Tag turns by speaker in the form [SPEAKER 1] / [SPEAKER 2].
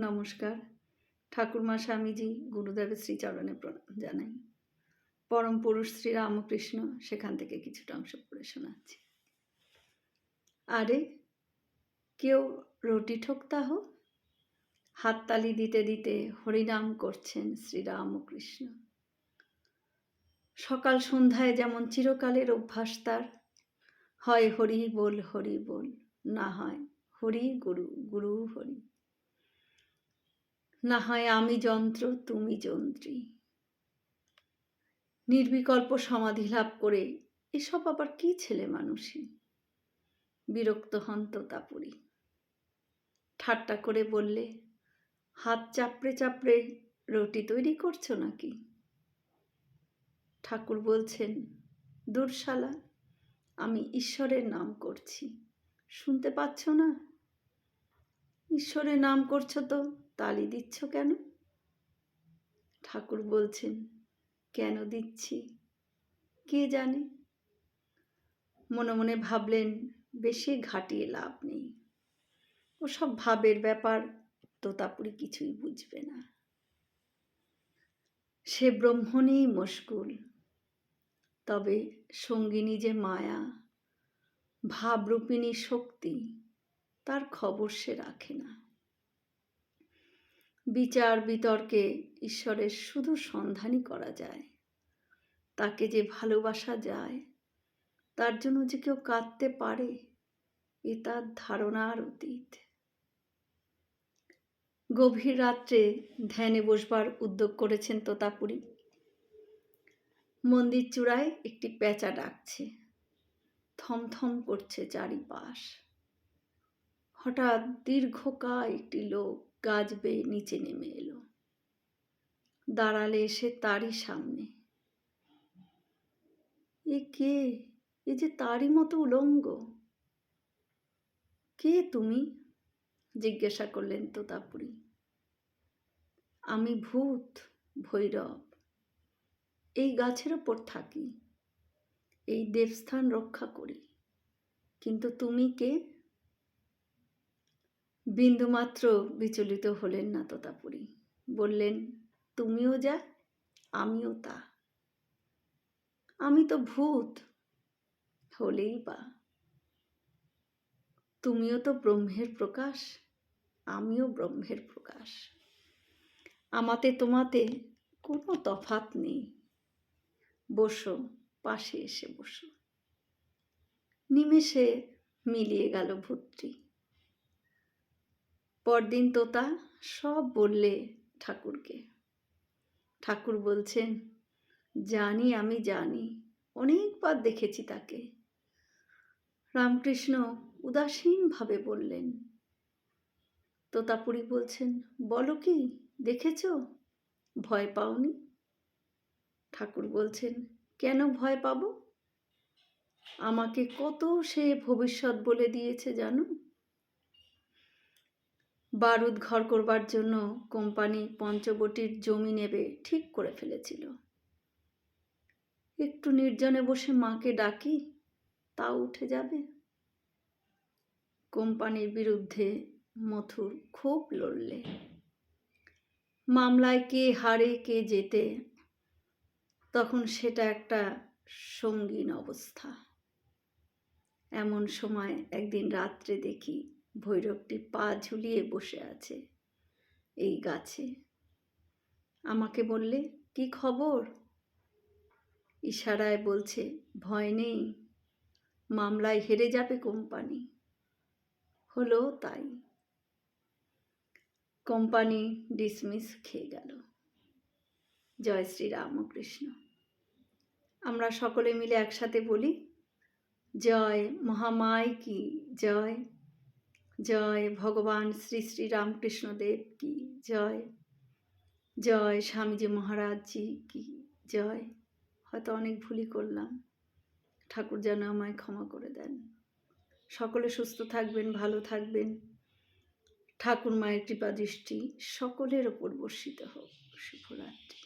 [SPEAKER 1] নমস্কার। ঠাকুরমা স্বামীজি গুরুদেবের শ্রীচরণে প্রণাম জানাই। পরম পুরুষ শ্রী রামকৃষ্ণ সেখান থেকে কিছুটা অংশ পড়ে শোনাচ্ছি। আরে, কেউ রুটি ঠোকতা হোক হাততালি দিতে দিতে হরিনাম করছেন শ্রীরামকৃষ্ণ সকাল সন্ধ্যায় যেমন চিরকালের অভ্যাস তার, হয় হরি বল হরি বল, না হয় হরি গুরু গুরু হরি। না হয় আমি যন্ত্র, তুমি যন্ত্রী। নির্বিকল্প সমাধি লাভ করে এসব আবার কি ছেলে মানুষই? বিরক্ত হন তোতাপুরি। ঠাট্টা করে বললে, হাত চাপড়ে চাপড়ে রুটি তৈরি করছ নাকি? ঠাকুর বলছেন, দূরশালা, আমি ঈশ্বরের নাম করছি। শুনতে পাচ্ছ না? ঈশ্বরের নাম করছ তো? তালি দিচ্ছ কেন? ঠাকুর বলছেন, কেন দিচ্ছি? কে জানে? মনে মনে ভাবলেন, বেশি ঘাটিয়ে লাভ নেই। ওসব ভাবের ব্যাপার তোতাপুরি কিছুই বুঝবে না। সে ব্রহ্মণেই মশগুল। তবে সঙ্গিনী যে মায়া, ভাবরূপিণী শক্তি, তার খবর সে রাখে না। বিচার বিতর্কে ঈশ্বরের শুধু সন্ধানই করা যায়। তাকে যে ভালোবাসা যায়, তার জন্য যে কেউ কাঁদতে পারে, এ তার ধারণার অতীত। গভীর রাত্রে ধ্যানে বসবার উদ্যোগ করেছেন তোতাপুরি। মন্দির চূড়ায় একটি পেঁচা ডাকছে। থমথম করছে চারিপাশ। হঠাৎ দীর্ঘকায় একটি লোক গাছ বেয়ে নিচে নেমে এলো। দাঁড়ালে এসে তারই সামনে। এ কে? এ যে তারই মতো উলঙ্গ। কে তুমি? জিজ্ঞাসা করলেন তোতাপুরি। আমি ভূত, ভৈরব। এই গাছের ওপর থাকি। এই দেবস্থান রক্ষা করি। কিন্তু তুমি কে? বিন্দুমাত্র বিচলিত হলেন না তোতাপুরি। বললেন, তুমিও যা, আমিও তা। আমি তো ভূত, হলেই বা। তুমিও তো ব্রহ্মের প্রকাশ, আমিও ব্রহ্মের প্রকাশ। আমাতে তোমাতে কোনো তফাত নেই। বসো, পাশে এসে বসো। নিমেষে মিলিয়ে গেল ভূতটি। পরদিন তোতা সব বললে ঠাকুরকে। ঠাকুর বলছেন, জানি, আমি জানি অনেকবার দেখেছি তাকে। রামকৃষ্ণ উদাসীনভাবে বললেন, তোতাপুরি বলছেন, বলো কি, দেখেছ? ভয় পাওনি? ঠাকুর বলছেন, কেন ভয় পাব? আমাকে কত সে ভবিষ্যৎ বলে দিয়েছে, জানো? বারুদ ঘর করবার জন্য কোম্পানি পঞ্চবটির জমি নেবে, ঠিক করে ফেলেছিল। একটু নির্জনে বসে মাকে ডাকি, তাও উঠে যাবে। কোম্পানির বিরুদ্ধে মথুর খুব লড়লে। মামলায় কে হারে, কে যেতে তখন সেটা একটা সঙ্গীন অবস্থা। এমন সময় একদিন রাত্রে দেখি ভৈরবটি পা ঝুলিয়ে বসে আছে এই গাছে। আমাকে বললে, কি খবর? ইশারায় বলছে, ভয় নেই, মামলায় হেরে যাবে কোম্পানি। হলো তাই। কোম্পানি ডিসমিস খেয়ে গেল। জয় শ্রী রামকৃষ্ণ। আমরা সকলে মিলে একসাথে বলি, জয় মহামায় কি জয় জয় ভগবান শ্রী শ্রী রামকৃষ্ণদেব কি জয়। জয় স্বামীজি মহারাজজি কি জয়। হয়তো অনেক ভুলই করলাম। ঠাকুর যেন আমায় ক্ষমা করে দেন। সকলে সুস্থ থাকবেন, ভালো থাকবেন। ঠাকুর মায়ের কৃপা দৃষ্টি সকলের ওপর বর্ষিত হোক। শুভরাত্রি।